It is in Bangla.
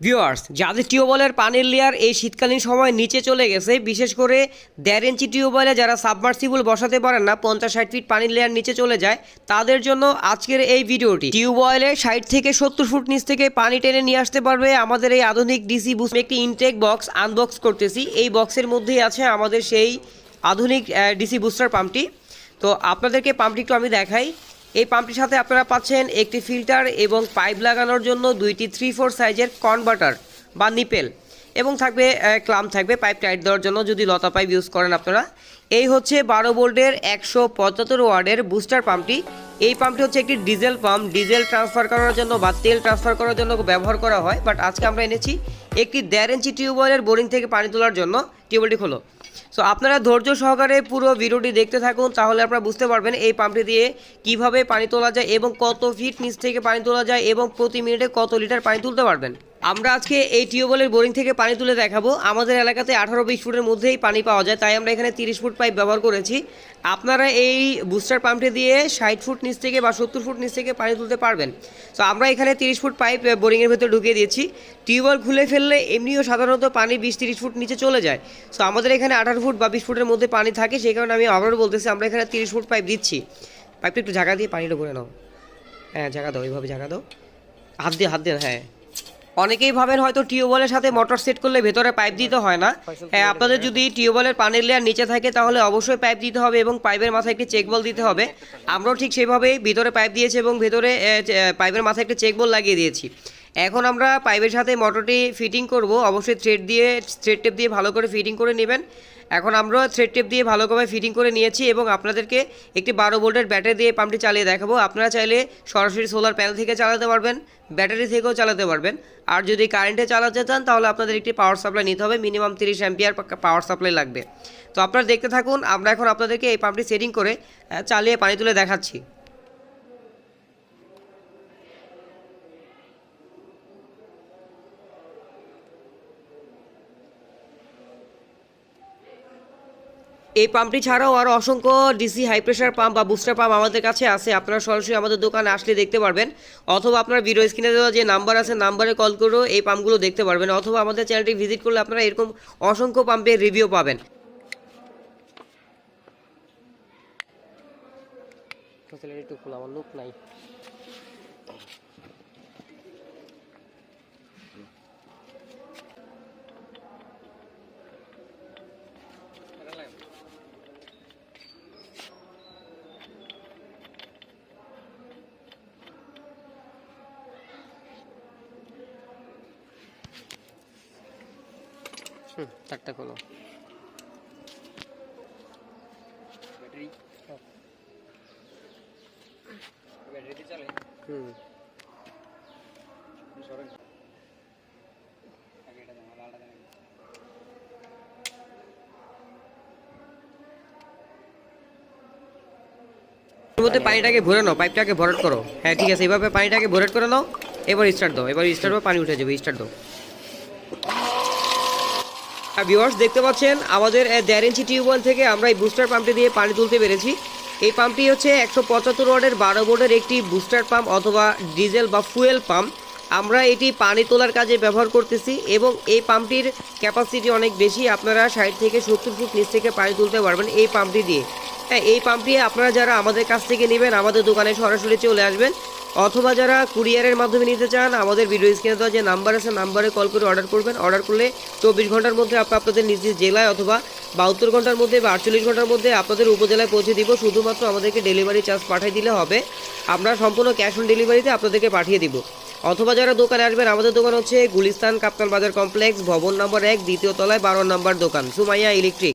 ভিউয়ার্স, যাদের টিউবওয়েলের পানির লেয়ার এই শীতকালীন সময় নিচে চলে গেছে, বিশেষ করে দেড় ইঞ্চি টিউবওয়েলে যারা সাবমার্সিবল বসাতে পারেন না, পঞ্চাশ ষাট ফিট পানির লেয়ার নিচে চলে যায়, তাদের জন্য আজকের এই ভিডিওটি। টিউবওয়েলের ষাট থেকে সত্তর ফুট নিচ থেকে পানি টেনে নিয়ে আসতে পারবে আমাদের এই আধুনিক ডিসি বুস একটি ইনটেক বক্স আনবক্স করতেছি। এই বক্সের মধ্যেই আছে আমাদের সেই আধুনিক ডিসি বুস্টার পাম্পটি। তো আপনাদেরকে পাম্পটি একটু আমি দেখাই। এই পাম্পটির সাথে আপনারা পাচ্ছেন একটি ফিল্টার এবং পাইপ লাগানোর জন্য দুইটি থ্রি ফোর সাইজের কনভার্টার বা নিপেল এবং থাকবে ক্লাম থাকবে পাইপ টাইট দেওয়ার জন্য যদি লতা পাইপ ইউজ করেন আপনারা। এই হচ্ছে বারো ভোল্টের একশো পঁচাত্তর ওয়ার্ডের বুস্টার পাম্পটি। এই পাম্পটি হচ্ছে একটি ডিজেল পাম্প ডিজেল ট্রান্সফার করার জন্য বা তেল ট্রান্সফার করার জন্য ব্যবহার করা হয় বাট আজকে আমরা এনেছি একটি দেড় ইঞ্চি টিউবওয়েলের বোরিং থেকে পানি তোলার জন্য। টিউবওয়েলটি খোলো। সো আপনারা ধৈর্য সহকারে পুরো ভিডিওটি দেখতে থাকুন, তাহলে আপনারা বুঝতে পারবেন এই পাম্পটি দিয়ে কীভাবে পানি তোলা যায় এবং কত ফিট নিচ থেকে পানি তোলা যায় এবং প্রতি মিনিটে কত লিটার পানি তুলতে পারবেন। আমরা আজকে এই টিউবওয়েলের বোরিং থেকে পানি তুলে দেখাবো। আমাদের এলাকাতে আঠারো বিশ ফুটের মধ্যেই পানি পাওয়া যায়, তাই আমরা এখানে তিরিশ ফুট পাইপ ব্যবহার করেছি। আপনারা এই বুস্টার পাম্পটি দিয়ে ষাট ফুট নিচ থেকে বা সত্তর ফুট নিচ থেকে পানি তুলতে পারবেন। তো আমরা এখানে তিরিশ ফুট পাইপ বোরিংয়ের ভেতরে ঢুকিয়ে দিয়েছি। টিউবওয়েল খুলে ফেললে এমনিও সাধারণত পানি বিশ তিরিশ ফুট নিচে চলে যায়। তো আমাদের এখানে আঠারো ফুট বা বিশ ফুটের মধ্যে পানি থাকে, সেই কারণে আমি আবারও বলতেছি, আমরা এখানে তিরিশ ফুট পাইপ দিচ্ছি। পাইপটা একটু ঝাঁকা দিয়ে পানিটা ভরে নাও। হ্যাঁ ঝাঁকা দাও, এইভাবে ঝাঁকা দাও। হাত দিয়ে হাত দিয়ে হ্যাঁ। অনেকেই ভাবেন হয়তো টিউবওয়েলের সাথে মোটর সেট করলে ভেতরে পাইপ দিতে হয় না। হ্যাঁ আপনাদের যদি টিউবওয়েলের পানির লেয়ার নিচে থাকে, তাহলে অবশ্যই পাইপ দিতে হবে এবং পাইপের মাথায় একটি চেক বল দিতে হবে। আমরাও ঠিক সেভাবেই ভিতরে পাইপ দিয়েছি এবং ভেতরে পাইপের মাথায় একটি চেক বল লাগিয়ে দিয়েছি। এখন আমরা পাইপের সাথে মোটরটি ফিটিং করব। অবশ্যই থ্রেড দিয়ে থ্রেড টেপ দিয়ে ভালো করে ফিটিং করে নেবেন। এখন আমরা থ্রেড টেপ দিয়ে ভালোভাবে ফিটিং করে নিয়েছি এবং আপনাদেরকে একটি বারো ভোল্টের ব্যাটারি দিয়ে পাম্পটি চালিয়ে দেখাবো। আপনারা চাইলে সরাসরি সোলার প্যানেল থেকে চালাতে পারবেন, ব্যাটারি থেকেও চালাতে পারবেন। আর যদি কারেন্টে চালাতে চান, তাহলে আপনাদের একটি পাওয়ার সাপ্লাই নিতে হবে। মিনিমাম তিরিশ অ্যাম্পিয়ার পাওয়ার সাপ্লাই লাগবে। তো আপনারা দেখতে থাকুন, আমরা এখন আপনাদেরকে এই পাম্পটি সেটিং করে চালিয়ে পানি তুলে দেখাচ্ছি। এই পাম্পটি ছাড়াও আরও অসংখ্য ডিসি হাই প্রেশার পাম্প বা বুস্টার পাম্প আমাদের কাছে আছে। আপনারা সরাসরি আমাদের দোকানে আসলে দেখতে পারবেন। অথবা আপনার ভিডিও স্ক্রিনে দেওয়া যে নাম্বার আছে নাম্বারে কল করেও এই পাম্পগুলো দেখতে পারবেন। অথবা আমাদের চ্যানেলটি ভিজিট করলে আপনারা এরকম অসংখ্য পাম্পের রিভিউ পাবেন। খোলা নাই। হুম চারটা খোলো। ব্যাটারি? ব্যাটারিতে চলে হুম। সরেন। আগে এটা দাও লালটা দেন মধ্যে পানিটাকে ভরে নাও পাইপটাকে ভরাট করো। হ্যাঁ ঠিক আছে এইভাবে পানিটাকে ভরাট করে নাও এবার স্টার্ট দাও এবার স্টার্ট দাও পানি উঠে যাবে স্টার্ট দাও। ভিউয়ার্স দেখতে পাচ্ছেন, আমাদের দেড় ইঞ্চি টিউবওয়েল থেকে আমরা এই বুস্টার পাম্পটি দিয়ে পানি তুলতে পেরেছি। এই পাম্পটি হচ্ছে একশো পঁচাত্তর ওয়ার্ডের বারো বোর্ডের একটি বুস্টার পাম্প অথবা ডিজেল বা ফুয়েল পাম্প আমরা এটি পানি তোলার কাজে ব্যবহার করতেছি এবং এই পাম্পটির ক্যাপাসিটি অনেক বেশি। আপনারা ষাট থেকে সত্তর ফুট নিচ থেকে পানি তুলতে পারবেন এই পাম্পটি দিয়ে। হ্যাঁ এই পাম্পটি আপনারা যারা আমাদের কাছ থেকে নেবেন, আমাদের দোকানে সরাসরি চলে আসবেন। অথবা যারা কুরিয়ারের মাধ্যমে নিতে চান, আমাদের ভিডিও স্ক্রিনে দেওয়া যে নাম্বার আছে নাম্বারে কল করে অর্ডার করবেন। অর্ডার করলে চব্বিশ ঘণ্টার মধ্যে আপনি আপনাদের নিজ জেলায় অথবা বাহাত্তর ঘণ্টার মধ্যে বা আটচল্লিশ ঘণ্টার মধ্যে আপনাদের উপজেলায় পৌঁছে দিব। শুধুমাত্র আমাদেরকে ডেলিভারি চার্জ পাঠিয়ে দিলে হবে। আমরা সম্পূর্ণ ক্যাশ অন ডেলিভারিতে আপনাদেরকে পাঠিয়ে দিব। অথবা যারা দোকানে আসবেন, আমাদের দোকান হচ্ছে গুলিস্তান কাপ্তান বাজার কমপ্লেক্স ভবন নম্বর এক, দ্বিতীয় তলায় বারো নম্বর দোকান, সুমাইয়া ইলেকট্রিক